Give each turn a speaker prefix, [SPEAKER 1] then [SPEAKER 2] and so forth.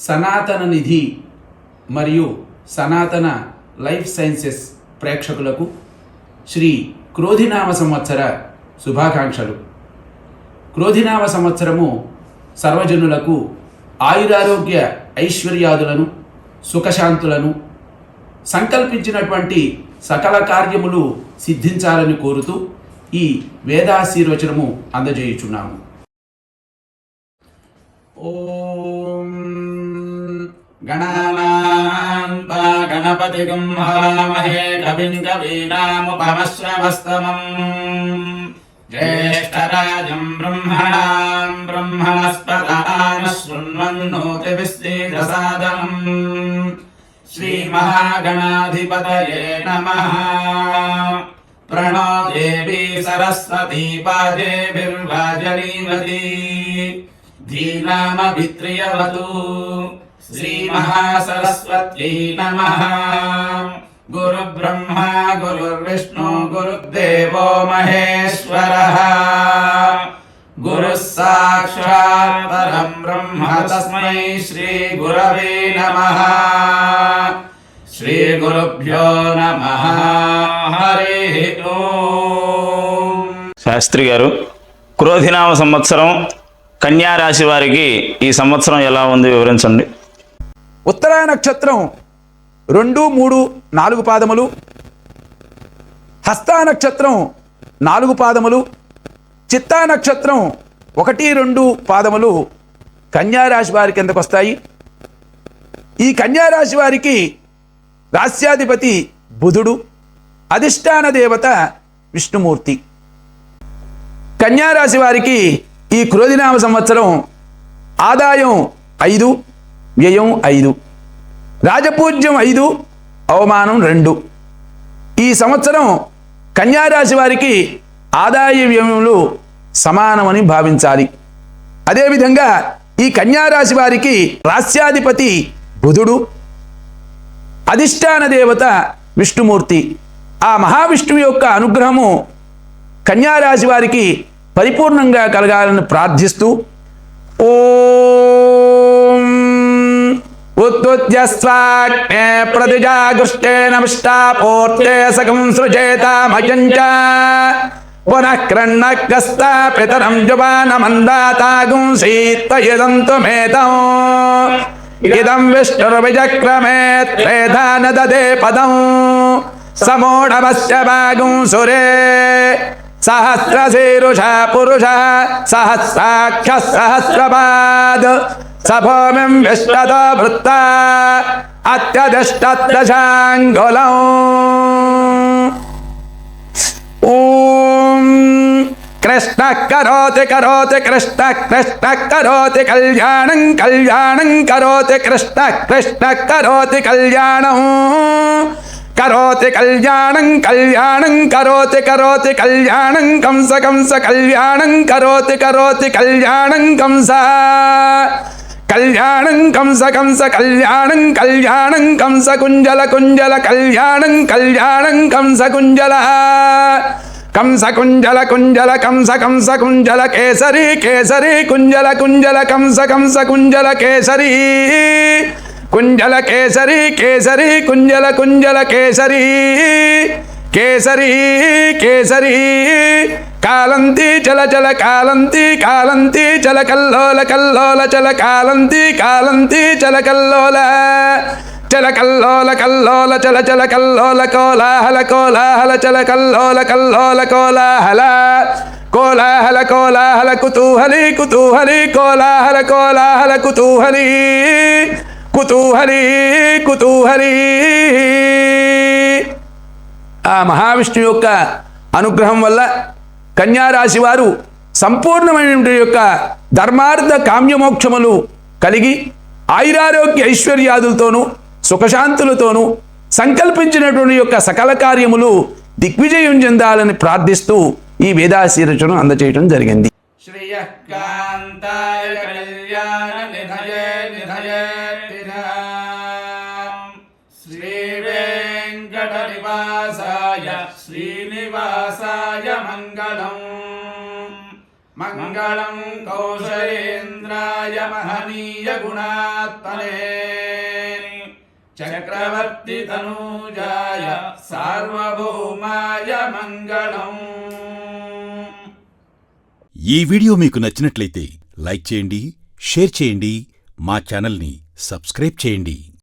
[SPEAKER 1] సనాతన నిధి మరియు సనాతన లైఫ్ సైన్సెస్ ప్రేక్షకులకు శ్రీ క్రోధినామ సంవత్సర శుభాకాంక్షలు. క్రోధినామ సంవత్సరము సర్వజనులకు ఆయురారోగ్య ఐశ్వర్యాదులను సుఖశాంతులను సంకల్పించినటువంటి సకల కార్యములు సిద్ధించాలని కోరుతూ ఈ వేదాశీర్వచనము అందజేయుచున్నాము. ఓ
[SPEAKER 2] गणानाम् त्वा गणपतिगम् हवामहे कविम् कवीनामुपमश्रवस्तमम् ज्येष्ठराजम् ब्रह्मणाम् ब्रह्मणस्पदानः शृण्वन्नोतिभिस्त्रीदसादनम् श्रीमहागणाधिपतये नमः प्रणो देवी सरस्वती पादेभिर्वाजनीवती धीनामभित्रियवतु श्रीमहासरस्वत्यै नमः गुरुब्रह्मा गुरुर्विष्णु गुरुदेवो महेश्वरः गुरुः साक्षात् परम् ब्रह्म तस्मै श्रीगुरवे नमः श्रीगुरुभ्यो नमः हरिः ओम्
[SPEAKER 3] శాస్త్రి గారు క్రోధినామ సంవత్సరం కన్యా రాశి వారికి ఈ సంవత్సరం ఎలా ఉంది వివరించండి
[SPEAKER 1] ఉత్తరాయ నక్షత్రం రెండు మూడు నాలుగు పాదములు. హస్తా నక్షత్రం నాలుగు పాదములు. చిత్తా నక్షత్రం ఒకటి రెండు పాదములు కన్యారాశి వారి కిందకు వస్తాయి. ఈ కన్యారాశి వారికి రాస్యాధిపతి బుధుడు అధిష్టాన దేవత విష్ణుమూర్తి. కన్యారాశి వారికి ఈ క్రోధినామ సంవత్సరం ఆదాయం ఐదు. వ్యయం ఐదు. రాజపూజ్యం ఐదు అవమానం రెండు. ఈ సంవత్సరం కన్యారాశి వారికి ఆదాయ వ్యయములు సమానమని భావించాలి. అదేవిధంగా ఈ కన్యారాశి వారికి రాస్యాధిపతి బుధుడు అధిష్టాన దేవత విష్ణుమూర్తి. ఆ మహావిష్ణువు యొక్క అనుగ్రహము కన్యారాశి వారికి పరిపూర్ణంగా కలగాలని ప్రార్థిస్తూ ఓ उद्युत्यस्वाग्ने प्रतिजागृष्टेन विष्टापूर्ते सकं सृजेतामयञ्च पुनः कृण्णग्रस्ता पितरं जुबानमन्दातागुंसीत्तयदन्तुमेतौ इदं विष्णुर्विजक्रमे न ददे पदौ। समोढमस्य वागुंसुरे सहस्रशीरुषः पुरुषः सहस्राख्यः सहस्रपाद సహస్రాక్ష సహస్రపాద్ సభూమిం విశ్వత వృత్త అత్యదిష్టదశాంగులం ఓం కృష్ణ కరోతి కరోతి కృష్ణ కృష్ణ కరోతి కళ్యాణం కళ్యాణం కరోతి కృష్ణ కృష్ణ కరోతి కళ్యాణం కరోతి కళ్యాణం కళ్యాణం కరోతి కరోతి కళ్యాణం కంస కంస కళ్యాణం కరోతి కరోతి కళ్యాణం కంస కంస కళ్యాణం కళ్యాణం కంస కుంజల కుంజల కళ్యాణం కళ్యాణం కంస కుంజల. కంస కుంజల కుంజల కంస కంస కుంజల కేసరి కేసరి కుంజల కుంజల కంస కంస కుంజల కేసరి. కుంజల కేసరి కేసరి కుంజల కుంజల కేసరి. కేసరి కేసరి కాలంతి చల చల కాలంతి కాలంతి చల కల్లోల కల్లోల చల కాలంతి కాలంతి చల కల్లోల చల కల్లోల కల్లోల చల చల కల్లోల కోలాహల కోలాహల చల కల్లోల కల్లోల కోలాహల కోలాహల కోలాహల కుతూహలి కుతూహలి కోలాహల కోలాహల కుతూహలి కుతూహలి కుతూహలి. ఆ మహావిష్ణు యొక్క అనుగ్రహం వల్ల కన్యారాశి వారు సంపూర్ణమైన యొక్క ధర్మార్థ కామ్యమోక్షములు కలిగి ఆయురారోగ్య ఐశ్వర్యాదులతోనూ సుఖశాంతులతోనూ సంకల్పించినటువంటి యొక్క సకల కార్యములు దిగ్విజయం చెందాలని ప్రార్థిస్తూ ఈ వేదాశీరచను అందచేయటం జరిగింది.
[SPEAKER 2] శ్రీ श्रीनिवासाय मङ्गलम् मङ्गलं कौशलेन्द्राय महनीयगुणात्मने चक्रवर्तितनूजाय सार्वभौमाय मङ्गलम्
[SPEAKER 4] ఈ వీడియో మీకు నచ్చినట్లయితే లైక్ చేయండి షేర్ చేయండి మా ఛానల్ని సబ్స్క్రైబ్ చేయండి